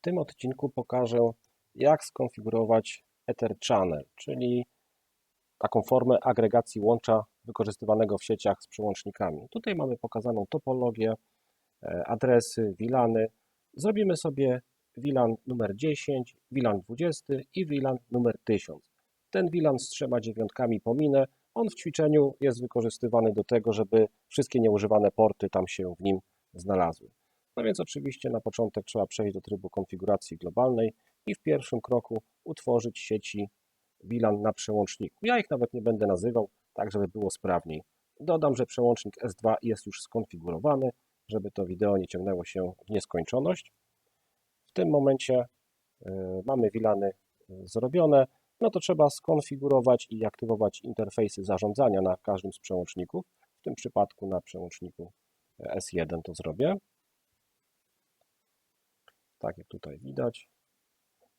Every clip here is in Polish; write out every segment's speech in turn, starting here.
W tym odcinku pokażę, jak skonfigurować Ether Channel, czyli taką formę agregacji łącza wykorzystywanego w sieciach z przełącznikami. Tutaj mamy pokazaną topologię, e, adresy, WLANy. Zrobimy sobie WLAN numer 10, WLAN 20 i WLAN numer 1000. Ten WLAN z trzema dziewiątkami pominę. On w ćwiczeniu jest wykorzystywany do tego, żeby wszystkie nieużywane porty tam się w nim znalazły. No więc oczywiście na początek trzeba przejść do trybu konfiguracji globalnej i w pierwszym kroku utworzyć sieci WLAN na przełączniku. Ja ich nawet nie będę nazywał, tak żeby było sprawniej. Dodam, że przełącznik S2 jest już skonfigurowany, żeby to wideo nie ciągnęło się w nieskończoność. W tym momencie y, mamy WLANy y, zrobione, no to trzeba skonfigurować i aktywować interfejsy zarządzania na każdym z przełączników. W tym przypadku na przełączniku S1 to zrobię. Tak jak tutaj widać.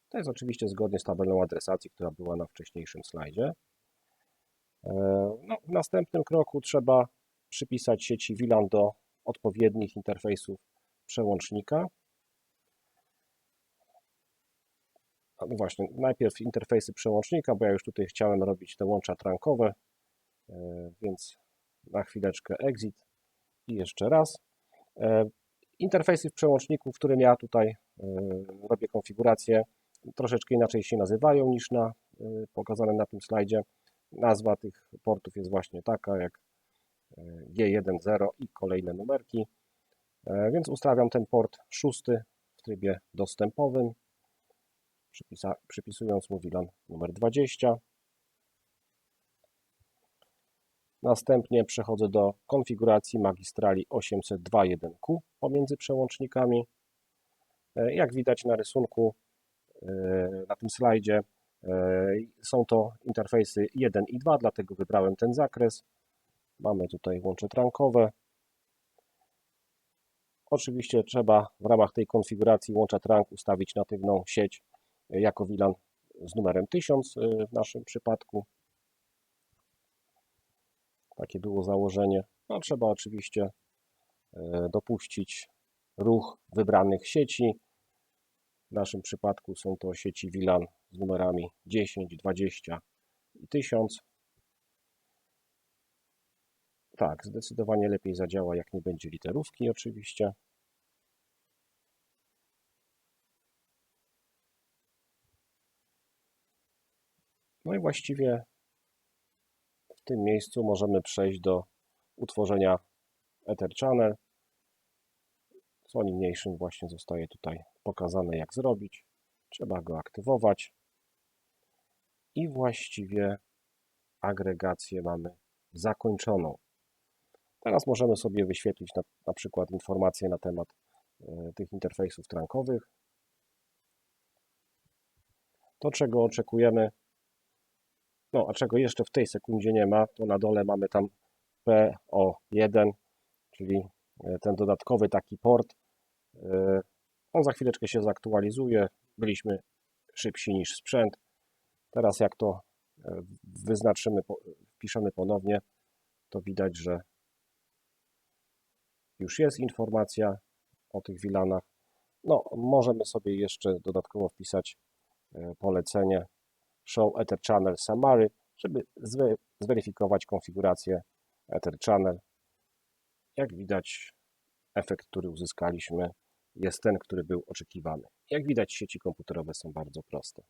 To jest oczywiście zgodnie z tabelą adresacji, która była na wcześniejszym slajdzie. E, no, w następnym kroku trzeba przypisać sieci WLAN do odpowiednich interfejsów przełącznika. No właśnie, najpierw interfejsy przełącznika, bo ja już tutaj chciałem robić te łącza trankowe, e, więc na chwileczkę exit i jeszcze raz. E, interfejsy w przełączniku, w którym ja tutaj robię konfigurację, troszeczkę inaczej się nazywają niż na pokazanym na tym slajdzie. Nazwa tych portów jest właśnie taka jak G10 i kolejne numerki. E, więc ustawiam ten port szósty w trybie dostępowym, przypisując mu VLAN numer 20. Następnie przechodzę do konfiguracji magistrali 802.1q pomiędzy przełącznikami. E, jak widać na rysunku e, na tym slajdzie, są to interfejsy 1 i 2, dlatego wybrałem ten zakres. Mamy tutaj łącze trankowe. Oczywiście trzeba w ramach tej konfiguracji łącza trank ustawić natywną sieć jako VLAN z numerem 1000 w naszym przypadku. Takie było założenie. No, trzeba oczywiście dopuścić ruch wybranych sieci. W naszym przypadku są to sieci WLAN z numerami 10, 20 i 1000. Tak, zdecydowanie lepiej zadziała, jak nie będzie literówki oczywiście. No i właściwie w tym miejscu możemy przejść do utworzenia Ether Channel. Co niniejszym właśnie zostaje tutaj pokazane jak zrobić. Trzeba go aktywować i właściwie agregację mamy zakończoną. Teraz możemy sobie wyświetlić na, na przykład informacje na temat y, tych interfejsów trankowych. To, czego oczekujemy, no a czego jeszcze w tej sekundzie nie ma, to na dole mamy tam PO1, czyli e, ten dodatkowy taki port. E, on za chwileczkę się zaktualizuje. Byliśmy szybsi niż sprzęt. Teraz jak to wyznaczymy, wpiszemy ponownie, to widać, że już jest informacja o tych wilanach. No, możemy sobie jeszcze dodatkowo wpisać polecenie Show Ether Channel Summary, żeby zweryfikować konfigurację Ether Channel. Jak widać, efekt, który uzyskaliśmy, jest ten, który był oczekiwany. Jak widać, sieci komputerowe są bardzo proste.